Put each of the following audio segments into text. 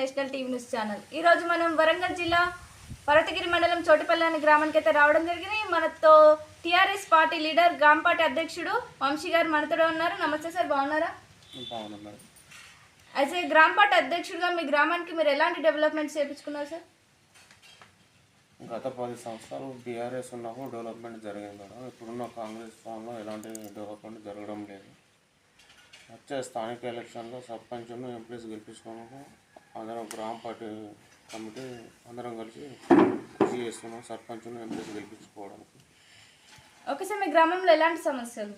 National TV news channel ఈ రోజు మనం వరంగల్ జిల్లా పర్వతగిరి మండలం చోటుపల్లి అనే గ్రామానికి అయితే రావడం జరిగింది. మనతో టీఆర్ఎస్ పార్టీ లీడర్ గ్రామ పార్టీ అధ్యక్షుడు వంశీ గారు మనతో ఉన్నారు. నమస్తే సార్ బాగున్నారా? ఏ గ్రామ పార్టీ అధ్యక్షుడిగా మీ గ్రామానికి మీరు ఎలాంటి డెవలప్మెంట్స్ చేయించుకున్నారు సార్? గత పది సంవత్సరాలు బీఆర్ఎస్ ఉన్నప్పుడు డెవలప్మెంట్ జరిగింది మేడం. ఇప్పుడున్న కాంగ్రెస్ ఫామ్లో ఎలాంటి డెవలప్మెంట్ జరగడం లేదు. వచ్చే స్థానిక ఎలక్షన్లో సర్పంచ్ను ఎంపీస్ గెలిపించుకోవడానికి అందరం గ్రామ పార్టీ కమిటీ అందరం కలిసి కృషి చేస్తున్నాం సర్పంచ్ను ఎంపీస్ గెలిపించుకోవడానికి. ఓకే సార్ మీ గ్రామంలో ఎలాంటి సమస్యలు?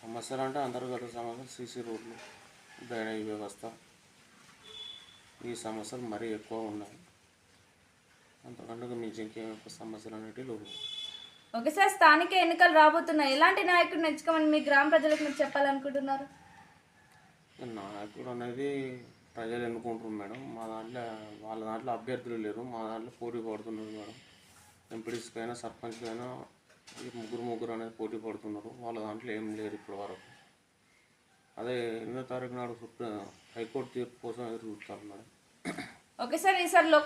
సమస్యలు అంటే అంతర్గత సమస్యలు సీసీ రోడ్లు డ్రైనేజ్ వ్యవస్థ ఈ సమస్యలు మరీ ఎక్కువ ఉన్నాయి. అంతకంటే మించి ఇంకేం ఎక్కువ సమస్యలు అనేటివి లేవు. ఓకే సార్ స్థానిక ఎన్నికలు రాబోతున్నాయి. ఎలాంటి నాయకుడిని ఎంచుకోమని మీ గ్రామ ప్రజలకు మీరు చెప్పాలనుకుంటున్నారు? నాయకుడు అనేది ప్రజలు ఎన్నుకుంటారు మేడం. మా దాంట్లో వాళ్ళ దాంట్లో అభ్యర్థులు లేరు. మా దాంట్లో పోటీ పడుతున్నారు మేడం. ఎంపీడీస్కైనా సర్పంచ్కైనా ఈ ముగ్గురు ముగ్గురు అనేది పోటీ పడుతున్నారు. వాళ్ళ దాంట్లో ఏం లేరు ఇప్పటి వరకు అదే ఎనిమిదో తారీఖు నాడు సుప్రీం హైకోర్టు తీర్పు కోసం ఎదురు చూస్తారు మేడం. ఓకే సార్ ఈసారి లో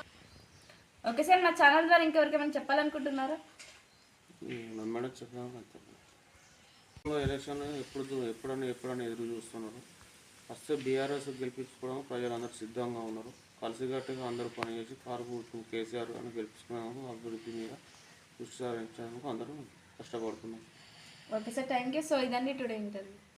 ఓకే సార్ నా ఛానల్ ద్వారా ఇంకెవరికైనా చెప్పాలనుకుంటున్నారా? నమ్మడం మేడం అంతే. ఎలక్షన్ ఎప్పుడు ఎప్పుడన్నా ఎప్పుడన్నా ఎదురు చూస్తున్నారు. ఫస్ట్ బీఆర్ఎస్ గెలిపించుకోవడం ప్రజలందరూ సిద్ధంగా ఉన్నారు. కలిసికట్టుగా అందరూ పనిచేసి కారు కేసీఆర్ అని గెలిపించుకున్నాము అభివృద్ధి మీద కృషి సాధించడానికి అందరూ కష్టపడుతున్నారు. Okay sir thank you so ఇదండి టుడే ఇంటర్వ్యూ.